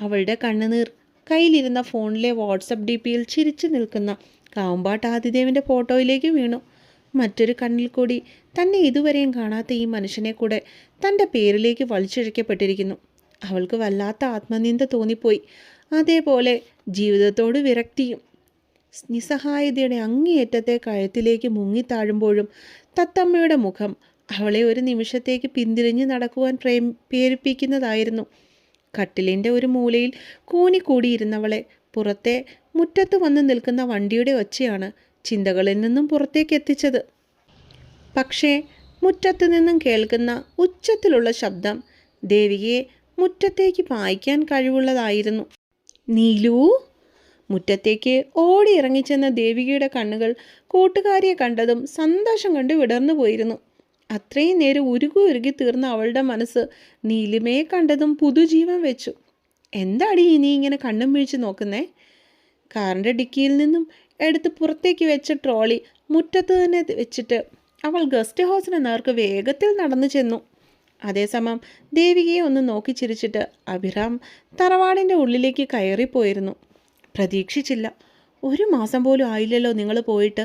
അവളുടെ കണ്ണുനീർ കയ്യിലിരുന്ന ഫോണിലെ വാട്സപ്പ് ഡി പിയിൽ ചിരിച്ചു നിൽക്കുന്ന കാവുംപാട്ട് ആദിദേവിന്റെ ഫോട്ടോയിലേക്ക് വീണു. മറ്റൊരു കണ്ണിൽ കൂടി തന്നെ ഇതുവരെയും കാണാത്ത ഈ മനുഷ്യനെ കൂടെ തന്റെ പേരിലേക്ക് വലിച്ചിഴക്കപ്പെട്ടിരിക്കുന്നു. അവൾക്ക് വല്ലാത്ത ആത്മനിന്ദ തോന്നിപ്പോയി. അതേപോലെ ജീവിതത്തോട് വിരക്തിയും നിസ്സഹായതയുടെ അങ്ങേയറ്റത്തെ കഴുത്തിലേക്ക് മുങ്ങിത്താഴുമ്പോഴും തത്തമ്മയുടെ മുഖം അവളെ ഒരു നിമിഷത്തേക്ക് പിന്തിരിഞ്ഞ് നടക്കുവാൻ പ്രേം പ്രേരിപ്പിക്കുന്നതായിരുന്നു. കട്ടിലിന്റെ ഒരു മൂലയിൽ കൂനിക്കൂടിയിരുന്നവളെ പുറത്തെ മുറ്റത്ത് വന്ന് നിൽക്കുന്ന വണ്ടിയുടെ ഒച്ചയാണ് ചിന്തകളിൽ നിന്നും പുറത്തേക്ക് എത്തിച്ചത്. പക്ഷേ മുറ്റത്ത് നിന്നും കേൾക്കുന്ന ഉച്ചത്തിലുള്ള ശബ്ദം ദേവിയെ മുറ്റത്തേക്ക് പായിക്കാൻ കഴിവുള്ളതായിരുന്നു. നീലു! മുറ്റത്തേക്ക് ഓടി ഇറങ്ങിച്ചെന്ന ദേവികയുടെ കണ്ണുകൾ കൂട്ടുകാരിയെ കണ്ടതും സന്തോഷം കണ്ട് വിടർന്നു പോയിരുന്നു അത്രയും നേരം ഉരുകു ഉരുകി തീർന്ന അവളുടെ മനസ്സ് നീലിമയെ കണ്ടതും പുതുജീവൻ വെച്ചു. എന്താടി ഇനി ഇങ്ങനെ കണ്ണും വീഴ്ച നോക്കുന്നേ? കാറിന്റെ ഡിക്കിയിൽ നിന്നും എടുത്ത് പുറത്തേക്ക് വെച്ച ട്രോളി മുറ്റത്ത് തന്നെ വെച്ചിട്ട് അവൾ ഗസ്റ്റ് ഹൗസിന് നേർക്ക് വേഗത്തിൽ നടന്നു ചെന്നു. അതേസമയം ദേവികയെ ഒന്ന് നോക്കി ചിരിച്ചിട്ട് അഭിറാം തറവാടിന്റെ ഉള്ളിലേക്ക് കയറിപ്പോയിരുന്നു. പ്രതീക്ഷിച്ചില്ല. ഒരു മാസം പോലും ആയില്ലല്ലോ നിങ്ങൾ പോയിട്ട്.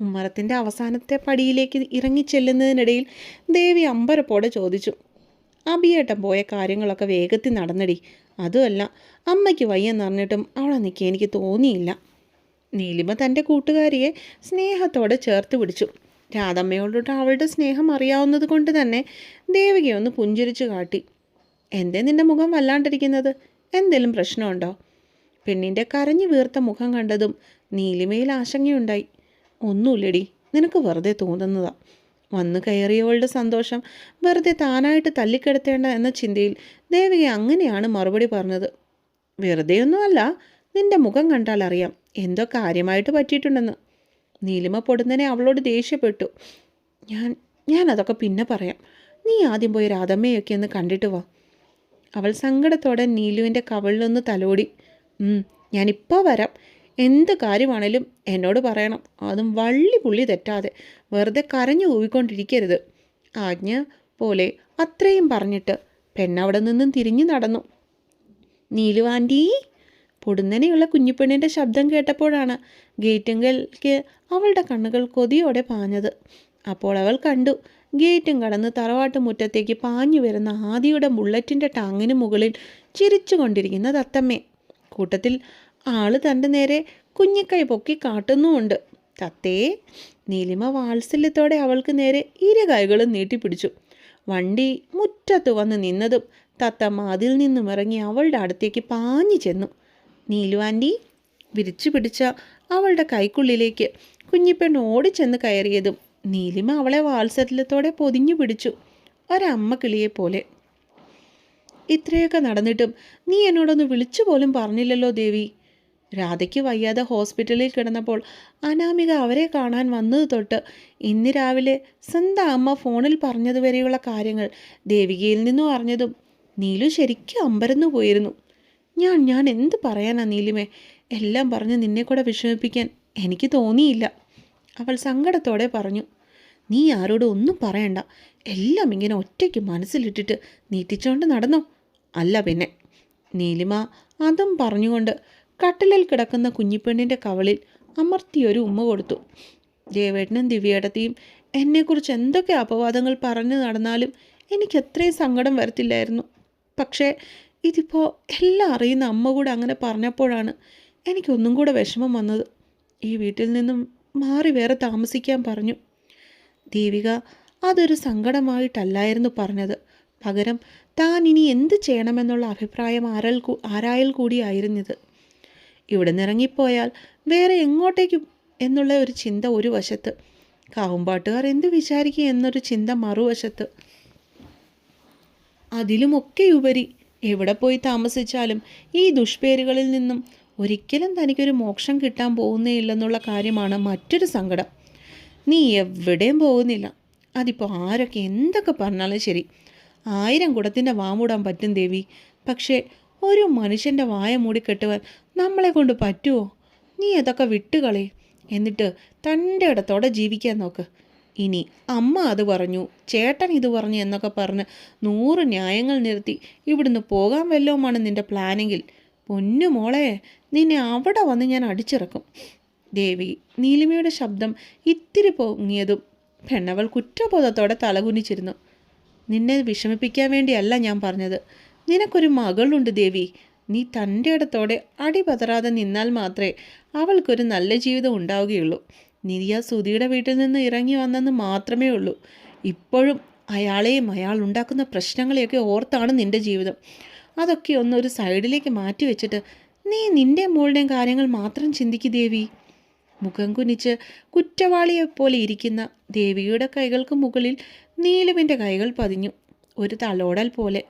ഉമ്മറത്തിന്റെ അവസാനത്തെ പടിയിലേക്ക് ഇറങ്ങിച്ചെല്ലുന്നതിനിടയിൽ ദേവി അമ്പരപ്പോടെ ചോദിച്ചു അബിയേട്ടം പോയ കാര്യങ്ങളൊക്കെ വേഗത്തിൽ നടന്നടി. അതുമല്ല അമ്മയ്ക്ക് വയ്യെന്നറിഞ്ഞിട്ടും അവളെ നിൽക്കുക എനിക്ക് തോന്നിയില്ല. നീലിമ തന്റെ കൂട്ടുകാരിയെ സ്നേഹത്തോടെ ചേർത്ത് പിടിച്ചു. രാധമ്മയോടൊട്ട് അവളുടെ സ്നേഹം അറിയാവുന്നത് കൊണ്ട് തന്നെ ദേവികയൊന്ന് പുഞ്ചിരിച്ചു കാട്ടി. എന്തേ നിന്റെ മുഖം വല്ലാണ്ടിരിക്കുന്നത്? എന്തെങ്കിലും പ്രശ്നമുണ്ടോ? പെണ്ണിന്റെ കരഞ്ഞു വീർത്ത മുഖം കണ്ടതും നീലിമയിൽ ആശങ്കയുണ്ടായി. ഒന്നുമില്ലടി. നിനക്ക് വെറുതെ തോന്നുന്നതാ. വന്നു കയറിയവളുടെ സന്തോഷം വെറുതെ താനായിട്ട് തല്ലിക്കെടുത്തേണ്ട എന്ന ചിന്തയിൽ ദേവിക അങ്ങനെയാണ് മറുപടി പറഞ്ഞത്. വെറുതെയൊന്നുമല്ല നിന്റെ മുഖം കണ്ടാൽ അറിയാം എന്തോ കാര്യമായിട്ട് പറ്റിയിട്ടുണ്ടെന്ന്. നീലിമ പൊടുന്നനെ അവളോട് ദേഷ്യപ്പെട്ടു. ഞാൻ ഞാൻ അതൊക്കെ പിന്നെ പറയാം. നീ ആദ്യം പോയി രാധമ്മയൊക്കെ ഒന്ന് കണ്ടിട്ട് വാ. അവൾ സങ്കടത്തോടെ നീലുവിന്റെ കവളിലൊന്ന് തലോടി. "ഉം, ഞാനിപ്പോൾ വരാം. എന്ത് കാര്യമാണേലും എന്നോട് പറയണം. അതും വള്ളി പുള്ളി തെറ്റാതെ വെറുതെ കരഞ്ഞു കൂവിക്കൊണ്ടിരിക്കരുത്. ആജ്ഞ പോലെ അത്രയും പറഞ്ഞിട്ട് പെണ്ണവിടെ നിന്നും തിരിഞ്ഞു നടന്നു. നീലുവാന്റി പൊടുന്നനെയുള്ള കുഞ്ഞിപ്പെണ്ണിന്റെ ശബ്ദം കേട്ടപ്പോഴാണ് ഗേറ്റിങ്കൽക്ക് അവളുടെ കണ്ണുകൾ കൊതിയോടെ പാഞ്ഞത്. അപ്പോൾ അവൾ കണ്ടു ഗേറ്റും കടന്ന് തറവാട്ട് മുറ്റത്തേക്ക് പാഞ്ഞു വരുന്ന ആദിയുടെ ബുള്ളറ്റിന്റെ ടാങ്ങിന് മുകളിൽ ചിരിച്ചുകൊണ്ടിരിക്കുന്ന തത്തമ്മേ കൂട്ടത്തിൽ ആൾ തന്റെ നേരെ കുഞ്ഞിക്കൈ പൊക്കി കാട്ടുന്നുമുണ്ട്. തത്തേ നീലിമ വാത്സല്യത്തോടെ അവൾക്ക് നേരെ ഇരു കൈകളും നീട്ടിപ്പിടിച്ചു വണ്ടി മുറ്റത്ത് വന്ന് നിന്നതും തത്ത അതിൽ നിന്നും ഇറങ്ങി അവളുടെ അടുത്തേക്ക് പാഞ്ഞു ചെന്നു. നീലു ആന്റി വിരിച്ചു പിടിച്ച അവളുടെ കൈക്കുള്ളിലേക്ക് കുഞ്ഞിപ്പെണ്ണ് ഓടിച്ചെന്ന് കയറിയതും നീലിമ അവളെ വാത്സല്യത്തോടെ പൊതിഞ്ഞു പിടിച്ചു. ഒരമ്മ കിളിയെ പോലെ ഇത്രയൊക്കെ നടന്നിട്ടും നീ എന്നോടൊന്ന് വിളിച്ചു പോലും പറഞ്ഞില്ലല്ലോ ദേവി. രാധയ്ക്ക് വയ്യാതെ ഹോസ്പിറ്റലിൽ കിടന്നപ്പോൾ അനാമിക അവരെ കാണാൻ വന്നത് തൊട്ട് ഇന്ന് രാവിലെ സ്വന്തം അമ്മ ഫോണിൽ പറഞ്ഞതുവരെയുള്ള കാര്യങ്ങൾ ദേവികയിൽ നിന്നും അറിഞ്ഞതും നീലു ശരിക്കും അമ്പരന്നു പോയിരുന്നു. ഞാൻ ഞാൻ എന്ത് പറയാനാ നീലിമേ? എല്ലാം പറഞ്ഞ് നിന്നെ കൂടെ വിഷമിപ്പിക്കാൻ എനിക്ക് തോന്നിയില്ല. അവൾ സങ്കടത്തോടെ പറഞ്ഞു. നീ ആരോടും ഒന്നും പറയണ്ട. എല്ലാം ഇങ്ങനെ ഒറ്റയ്ക്ക് മനസ്സിലിട്ടിട്ട് നീട്ടിച്ചോണ്ട് നടന്നോ? അല്ല പിന്നെ. നീലിമ അതും പറഞ്ഞുകൊണ്ട് കട്ടിലിൽ കിടക്കുന്ന കുഞ്ഞിപ്പെണ്ണിന്റെ കവളിൽ അമർത്തിയൊരു ഉമ്മ കൊടുത്തു. ദേവേട്ടനും ദിവ്യേട്ടത്തെയും എന്നെക്കുറിച്ച് എന്തൊക്കെ അപവാദങ്ങൾ പറഞ്ഞു നടന്നാലും എനിക്ക് എത്രയും സങ്കടം വരത്തില്ലായിരുന്നു. പക്ഷേ ഇതിപ്പോൾ എല്ലാം അറിയുന്ന അമ്മ കൂടെ അങ്ങനെ പറഞ്ഞപ്പോഴാണ് എനിക്കൊന്നും കൂടെ വിഷമം വന്നത്. ഈ വീട്ടിൽ നിന്നും മാറി വേറെ താമസിക്കാൻ പറഞ്ഞു. ദീപിക അതൊരു സങ്കടമായിട്ടല്ലായിരുന്നു പറഞ്ഞത്. പകരം താൻ ഇനി എന്ത് ചെയ്യണമെന്നുള്ള അഭിപ്രായം ആരൽ കൂടിയായിരുന്നിത് കൂടിയായിരുന്നത് ഇവിടെ നിറങ്ങിപ്പോയാൽ വേറെ എങ്ങോട്ടേക്കും എന്നുള്ള ഒരു ചിന്ത ഒരു വശത്ത്. കാവുമ്പാട്ടുകാർ എന്ത് വിചാരിക്കും എന്നൊരു ചിന്ത മറുവശത്ത്. അതിലുമൊക്കെ ഉപരി എവിടെ പോയി താമസിച്ചാലും ഈ ദുഷ്പേരുകളിൽ നിന്നും ഒരിക്കലും തനിക്കൊരു മോക്ഷം കിട്ടാൻ പോകുന്നേയില്ലെന്നുള്ള കാര്യമാണ് മറ്റൊരു സങ്കടം. നീ എവിടെയും പോകുന്നില്ല. അതിപ്പോൾ ആരൊക്കെ എന്തൊക്കെ പറഞ്ഞാലും ശരി. ആയിരം കുടത്തിന്റെ വാമൂടാൻ പറ്റും ദേവി. പക്ഷേ ഒരു മനുഷ്യന്റെ വായ മൂടിക്കെട്ടുവാൻ നമ്മളെ കൊണ്ട് പറ്റുമോ നീ അതൊക്കെ വിട്ടുകളേ എന്നിട്ട് തന്റെ ഇടത്തോടെ ജീവിക്കാൻ നോക്ക്. ഇനി അമ്മ അത് പറഞ്ഞു ചേട്ടൻ ഇത് പറഞ്ഞു എന്നൊക്കെ പറഞ്ഞ് നൂറ് ന്യായങ്ങൾ നിർത്തി ഇവിടുന്ന് പോകാൻ വല്ലതുമാണ് നിന്റെ പ്ലാനെങ്കിൽ. പൊന്നു മോളെ നിന്നെ അവിടെ വന്ന് ഞാൻ അടിച്ചിറക്കും. ദേവി നീലിമയുടെ ശബ്ദം ഇത്തിരി പൊങ്ങിയതും പെണ്ണവൾ കുറ്റബോധത്തോടെ തലകുനിച്ചിരുന്നു. നിന്നെ വിഷമിപ്പിക്കാൻ വേണ്ടിയല്ല ഞാൻ പറഞ്ഞത്. നിനക്കൊരു മകളുണ്ട് ദേവി. നീ തന്റെ ഇടത്തോടെ അടിപതറാതെ നിന്നാൽ മാത്രമേ അവൾക്കൊരു നല്ല ജീവിതം ഉണ്ടാവുകയുള്ളൂ. നിധിയ സുധിയുടെ വീട്ടിൽ നിന്ന് ഇറങ്ങി വന്നെന്ന് മാത്രമേ ഉള്ളൂ. ഇപ്പോഴും അയാളെയും അയാൾ ഉണ്ടാക്കുന്ന പ്രശ്നങ്ങളെയൊക്കെ ഓർത്താണ് നിന്റെ ജീവിതം. അതൊക്കെ ഒന്നൊരു സൈഡിലേക്ക് മാറ്റി വെച്ചിട്ട് നീ നിന്റെ മോളുടെയും കാര്യങ്ങൾ മാത്രം ചിന്തിക്കു ദേവി. മുഖം കുനിച്ച് കുറ്റവാളിയെപ്പോലെ ഇരിക്കുന്ന ദേവിയുടെ കൈകൾക്ക് മുകളിൽ നീലുവിന്റെ കൈകൾ പതിഞ്ഞു. ഒരു തലോടൽ പോലെ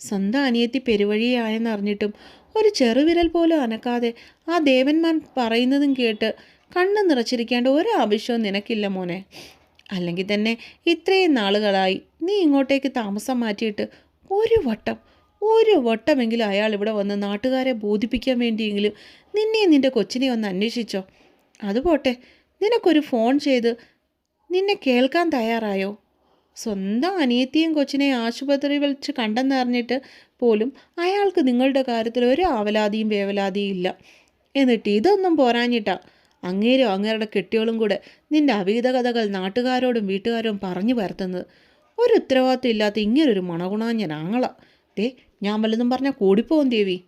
സ്വന്തം അനിയത്തി പെരുവഴിയായെന്നറിഞ്ഞിട്ടും ഒരു ചെറുവിരൽ പോലും അനക്കാതെ ആ ദേവന്മാർ പറയുന്നതും കേട്ട് കണ്ണ് നിറച്ചിരിക്കേണ്ട ഒരു ആവശ്യവും നിനക്കില്ല മോനെ. അല്ലെങ്കിൽ തന്നെ ഇത്രയും നാളുകളായി നീ ഇങ്ങോട്ടേക്ക് താമസം മാറ്റിയിട്ട് ഒരു വട്ടം ഒരു വട്ടമെങ്കിലും അയാൾ ഇവിടെ വന്ന് നാട്ടുകാരെ ബോധിപ്പിക്കാൻ വേണ്ടിയെങ്കിലും നിന്നെയും നിന്റെ കൊച്ചിനെ ഒന്ന് അന്വേഷിച്ചോ. അതുപോട്ടെ നിനക്കൊരു ഫോൺ ചെയ്ത് നിന്നെ കേൾക്കാൻ തയ്യാറായോ? സ്വന്തം അനിയത്തിയും കൊച്ചിനെ ആശുപത്രി വിളിച്ച് കണ്ടെന്നറിഞ്ഞിട്ട് പോലും അയാൾക്ക് നിങ്ങളുടെ കാര്യത്തിൽ ഒരു ആവലാതിയും വേവലാതിയും ഇല്ല. എന്നിട്ട് ഇതൊന്നും പോരാഞ്ഞിട്ടാ. അങ്ങേരും അങ്ങേരുടെ കെട്ടിയോളും കൂടെ നിന്റെ അവീത കഥകൾ നാട്ടുകാരോടും വീട്ടുകാരോടും പറഞ്ഞു പരത്തുന്നത്. ഒരു ഉത്തരവാദിത്വം ഇല്ലാത്ത ഇങ്ങനൊരു മണഗുണാഞ്ഞനാങ്ങള ദേ ഞാൻ വല്ലതും പറഞ്ഞാൽ കൂടിപ്പോവും ദേവി.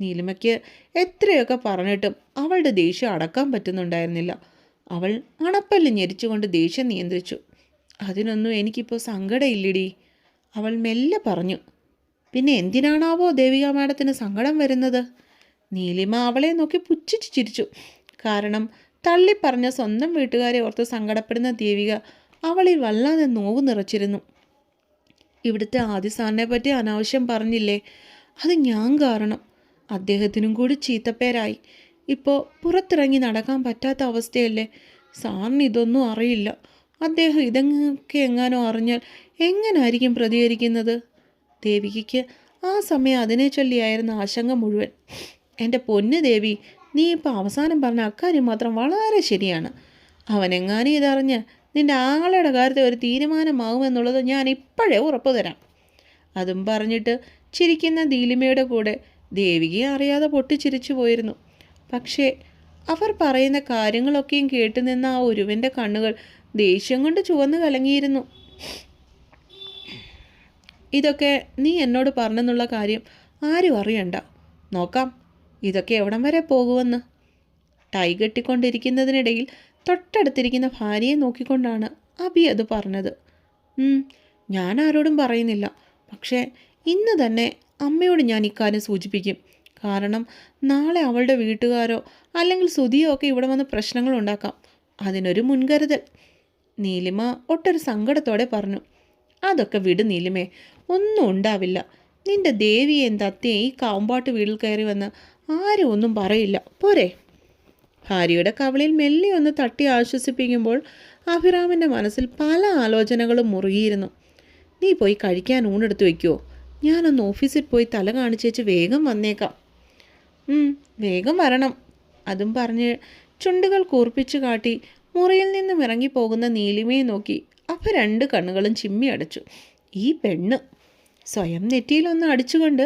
നീലിമയ്ക്ക് എത്രയൊക്കെ പറഞ്ഞിട്ടും അവളുടെ ദേഷ്യം അടക്കാൻ പറ്റുന്നുണ്ടായിരുന്നില്ല. അവൾ അണപ്പല്ല് ഞെരിച്ചുകൊണ്ട് ദേഷ്യം നിയന്ത്രിച്ചു. അതിനൊന്നും എനിക്കിപ്പോൾ സങ്കടമില്ലടി അവൾ മെല്ലെ പറഞ്ഞു പിന്നെ എന്തിനാണാവോ ദേവിക മാഡത്തിന് സങ്കടം വരുന്നത്? നീലിമ അവളെ നോക്കി പുച്ഛിച്ച് ചിരിച്ചു. കാരണം തള്ളിപ്പറഞ്ഞ സ്വന്തം വീട്ടുകാരെ ഓർത്ത് സങ്കടപ്പെടുന്ന ദേവിക അവളിൽ വല്ലാതെ നോവ് നിറച്ചിരുന്നു. ഇവിടുത്തെ ആദ്യ സാറിനെ പറ്റി അനാവശ്യം പറഞ്ഞില്ലേ? അത് ഞാൻ കാരണം. അദ്ദേഹത്തിനും കൂടി ചീത്തപ്പേരായി. ഇപ്പോൾ പുറത്തിറങ്ങി നടക്കാൻ പറ്റാത്ത അവസ്ഥയല്ലേ? സാറിന് ഇതൊന്നും അറിയില്ല. അദ്ദേഹം ഇതൊക്കെ എങ്ങാനോ അറിഞ്ഞാൽ എങ്ങനായിരിക്കും പ്രതികരിക്കുന്നത്? ദേവികയ്ക്ക് ആ സമയം അതിനെ ചൊല്ലിയായിരുന്ന ആശങ്ക മുഴുവൻ. എന്റെ പൊന്നു ദേവി നീ ഇപ്പോൾ അവസാനം പറഞ്ഞ അക്കാര്യം മാത്രം വളരെ ശരിയാണ്. അവനെങ്ങാനും ഇതറിഞ്ഞ് നിന്റെ ആങ്ങളുടെ കാര്യത്തിൽ ഒരു തീരുമാനമാകുമെന്നുള്ളത് ഞാൻ ഇപ്പോഴേ ഉറപ്പ് തരാം. അതും പറഞ്ഞിട്ട് ചിരിക്കുന്ന ദീലിമയുടെ കൂടെ ദേവികയെ അറിയാതെ പൊട്ടിച്ചിരിച്ചു പോയിരുന്നു. പക്ഷേ അവർ പറയുന്ന കാര്യങ്ങളൊക്കെയും കേട്ടുനിന്ന ആ ഒരുവന്റെ കണ്ണുകൾ ദേഷ്യം കൊണ്ട് ചുവന്നു കലങ്ങിയിരുന്നു. ഇതൊക്കെ നീ എന്നോട് പറഞ്ഞെന്നുള്ള കാര്യം ആരും അറിയണ്ട. നോക്കാം ഇതൊക്കെ എവിടം വരെ പോകുമെന്ന്. ടൈ കെട്ടിക്കൊണ്ടിരിക്കുന്നതിനിടയിൽ തൊട്ടടുത്തിരിക്കുന്ന ഭാര്യയെ നോക്കിക്കൊണ്ടാണ് അബി അത് പറഞ്ഞത്. ഞാൻ ആരോടും പറയുന്നില്ല. പക്ഷേ ഇന്ന് തന്നെ അമ്മയോട് ഞാൻ ഇക്കാര്യം സൂചിപ്പിക്കും. കാരണം നാളെ അവളുടെ വീട്ടുകാരോ അല്ലെങ്കിൽ സുധിയോ ഒക്കെ ഇവിടെ വന്ന് പ്രശ്നങ്ങൾ ഉണ്ടാക്കാം. അതിനൊരു മുൻകരുതൽ. നീലിമ ഒട്ടൊരു സങ്കടത്തോടെ പറഞ്ഞു അതൊക്കെ വിട് നീലിമേ ഒന്നും ഉണ്ടാവില്ല. നിന്റെ ദേവിയെയും തത്തയെ ഈ കാമ്പാട്ട് വീട്ടിൽ കയറി വന്ന് ആരും ഒന്നും പറയില്ല. പോരെ. ഭാര്യയുടെ കവളിൽ മെല്ലെ ഒന്ന് തട്ടി ആശ്വസിപ്പിക്കുമ്പോൾ അഭിറാമിന്റെ മനസ്സിൽ പല ആലോചനകളും മുറുകിയിരുന്നു. നീ പോയി കഴിക്കാൻ ഊണെടുത്ത് വയ്ക്കുമോ ഞാനൊന്ന് ഓഫീസിൽ പോയി തല കാണിച്ചേച്ച് വേഗം വന്നേക്കാം. വേഗം വരണം അതും പറഞ്ഞ് ചുണ്ടുകൾ കൂർപ്പിച്ച് കാട്ടി മുറിയിൽ നിന്നും ഇറങ്ങിപ്പോകുന്ന നീലിമയെ നോക്കി അപ്പം രണ്ട് കണ്ണുകളും ചിമ്മി അടച്ചു. ഈ പെണ്ണ്. സ്വയം നെറ്റിയിലൊന്ന് അടിച്ചുകൊണ്ട്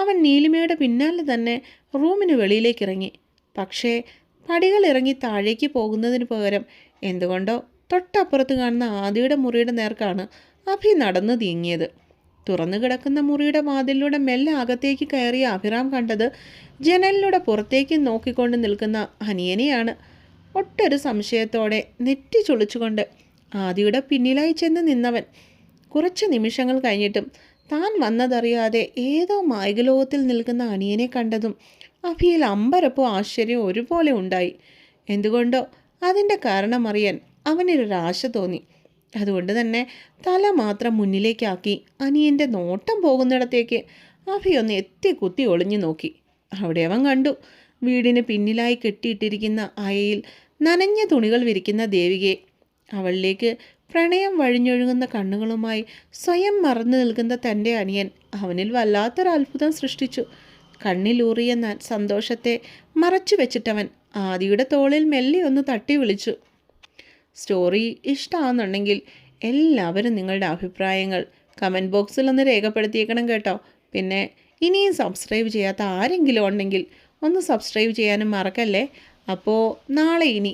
അവൻ നീലിമയുടെ പിന്നാലെ തന്നെ റൂമിന് വെളിയിലേക്ക് ഇറങ്ങി പക്ഷേ പടികൾ ഇറങ്ങി താഴേക്ക് പോകുന്നതിന് പകരം എന്തുകൊണ്ടോ തൊട്ടപ്പുറത്ത് കാണുന്ന ആദിയുടെ മുറിയുടെ നേർക്കാണ് അഭി നടന്നു തീങ്ങിയത് തുറന്നു കിടക്കുന്ന മുറിയുടെ വാതിലിലൂടെ മെല്ലെ അകത്തേക്ക് കയറിയ അഭിറാം കണ്ടത് ജനലിലൂടെ പുറത്തേക്ക് നോക്കിക്കൊണ്ട് നിൽക്കുന്ന അനിയനെയാണ്. ഒട്ടൊരു സംശയത്തോടെ നെറ്റി ചുളിച്ചുകൊണ്ട് ആദിയുടെ പിന്നിലായി ചെന്ന് നിന്നവൻ. കുറച്ച് നിമിഷങ്ങൾ കഴിഞ്ഞിട്ടും താൻ വന്നതറിയാതെ ഏതോ മായികലോകത്തിൽ നിൽക്കുന്ന അനിയനെ കണ്ടതും അഭിയിൽ അമ്പരപ്പോ ആശ്ചര്യം ഒരുപോലെ ഉണ്ടായി. എന്തുകൊണ്ടോ അതിന്റെ കാരണമറിയാൻ അവനൊരാശ തോന്നി. അതുകൊണ്ട് തന്നെ തല മാത്രം മുന്നിലേക്കാക്കി അനിയന്റെ നോട്ടം പോകുന്നിടത്തേക്ക് അഭിയൊന്ന് എത്തി കുത്തി ഒളിഞ്ഞു നോക്കി. അവിടെ അവൻ കണ്ടു. വീടിന് പിന്നിലായി കെട്ടിയിട്ടിരിക്കുന്ന അയയിൽ നനഞ്ഞ തുണികൾ വിരിക്കുന്ന ദേവികയെ അവളിലേക്ക് പ്രണയം വഴിഞ്ഞൊഴുകുന്ന കണ്ണുകളുമായി സ്വയം മറന്നു നിൽക്കുന്ന തന്റെ അനിയൻ അവനിൽ വല്ലാത്തൊരു അത്ഭുതം സൃഷ്ടിച്ചു. കണ്ണിലൂറിയ സന്തോഷത്തെ മറച്ചു വെച്ചിട്ടവൻ ആദിയുടെ തോളിൽ മെല്ലെ ഒന്ന് തട്ടി വിളിച്ചു. സ്റ്റോറി ഇഷ്ടമാണെന്നുണ്ടെങ്കിൽ എല്ലാവരും നിങ്ങളുടെ അഭിപ്രായങ്ങൾ കമന്റ് ബോക്സിൽ ഒന്ന് രേഖപ്പെടുത്തിയേക്കണം കേട്ടോ. പിന്നെ ഇനിയും സബ്സ്ക്രൈബ് ചെയ്യാത്ത ആരെങ്കിലും ഉണ്ടെങ്കിൽ ഒന്ന് സബ്സ്ക്രൈബ് ചെയ്യാനും മറക്കല്ലേ? അപ്പോൾ നാളെ ഇനി